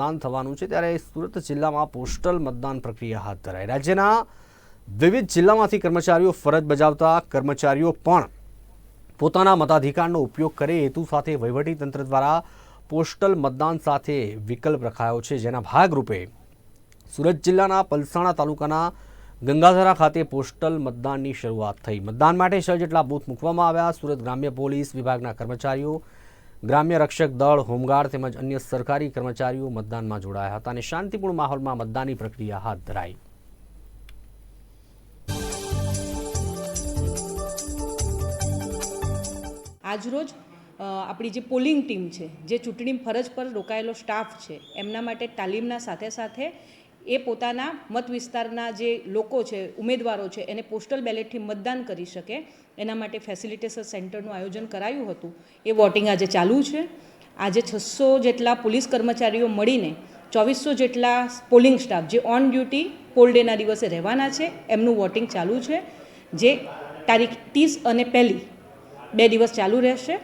મતદાન થવાનું છે ત્યારે સુરત જિલ્લામાં પોસ્ટલ મતદાન પ્રક્રિયા હાથ ધરાઈ. રાજ્યના વિવિધ જિલ્લામાંથી કર્મચારીઓ ફરજ બજાવતા કર્મચારીઓ પણ પોતાના મતાધિકારનો ઉપયોગ કરે હેતુ સાથે વહીવટીતંત્ર દ્વારા પોસ્ટલ મતદાન સાથે વિકલ્પ રખાયો છે. જેના ભાગરૂપે સુરત જિલ્લાના પલસાણા તાલુકાના ગંગાધરા ખાતે પોસ્ટલ મતદાનની શરૂઆત થઈ. મતદાન માટે છ જેટલા બૂથ મૂકવામાં આવ્યા. સુરત ગ્રામ્ય પોલીસ વિભાગના કર્મચારીઓ ગ્રામ્ય રક્ષક દળ, હોમગાર્ડ તેમજ અન્ય સરકારી કર્મચારીઓ મતદાનમાં જોડાયા હતા અને શાંતિપૂર્ણ માહોલમાં મતદાનની પ્રક્રિયા હાથ ધરાઈ. આજરોજ આપણી જે પોલિંગ ટીમ છે, જે ચૂંટણી ફરજ પર રોકાયેલો સ્ટાફ છે, એમના માટે તાલીમના સાથે સાથે એ પોતાના મત વિસ્તારના જે લોકો છે, ઉમેદવારો છે, એને પોસ્ટલ બેલેટથી મતદાન કરી શકે. એના માટે ફેસિલિટેશન સેન્ટરનું આયોજન કરાયું હતું. એ વોટિંગ આજે ચાલુ છે. આજે છસો જેટલા પોલીસ કર્મચારીઓ મળીને ચોવીસો જેટલા પોલિંગ સ્ટાફ જે ઓન ડ્યુટી પોલ ડેના દિવસે રહેવાના છે, એમનું વોટિંગ ચાલુ છે. જે તારીખ ત્રીસ અને પહેલી બે દિવસ ચાલુ રહેશે.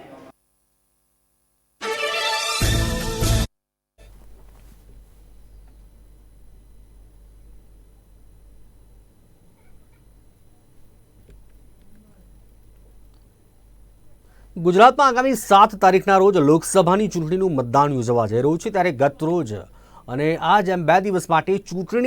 ગુજરાતમાં આગામી સાત તારીખના રોજ લોકસભાની ચૂંટણીનું મતદાન યોજવા જઈ રહ્યું છે. ત્યારે ગત રોજ અને આજ એમ બે દિવસ માટે ચૂંટણી